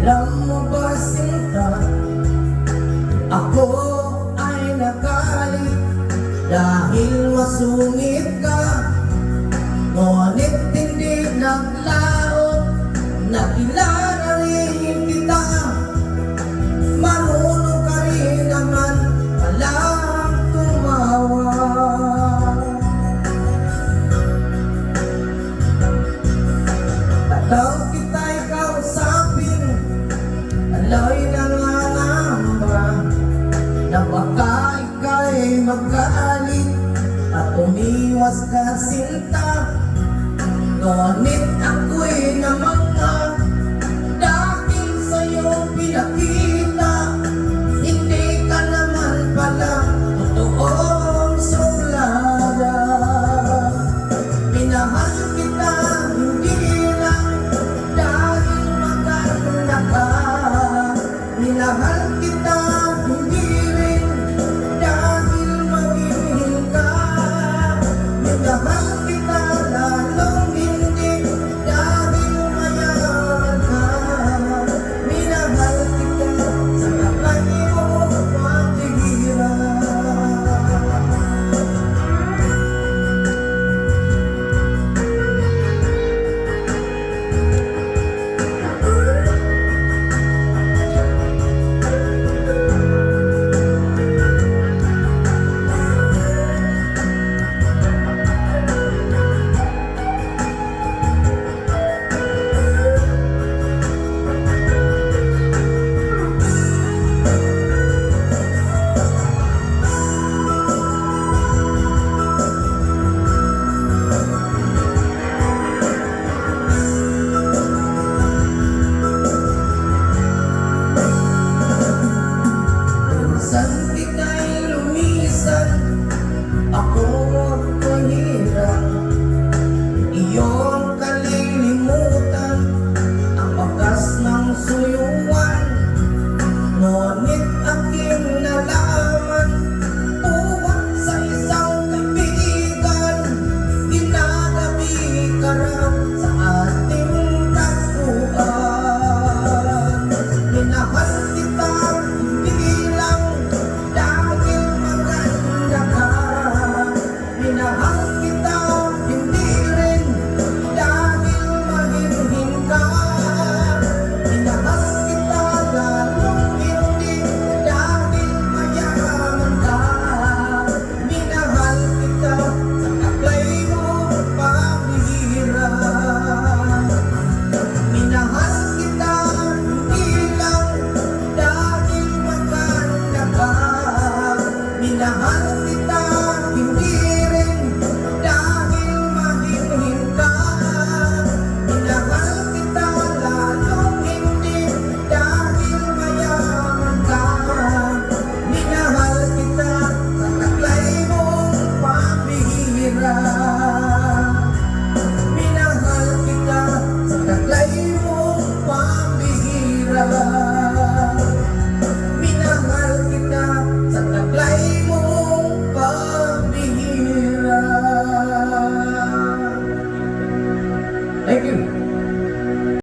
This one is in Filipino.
Alam mo ba sinta, ako ay nagalit Dahil masungit ka, ngunit hindi naglaot Nakilaot magkaalit at umiwas ka sinta. Ngunit ako'y you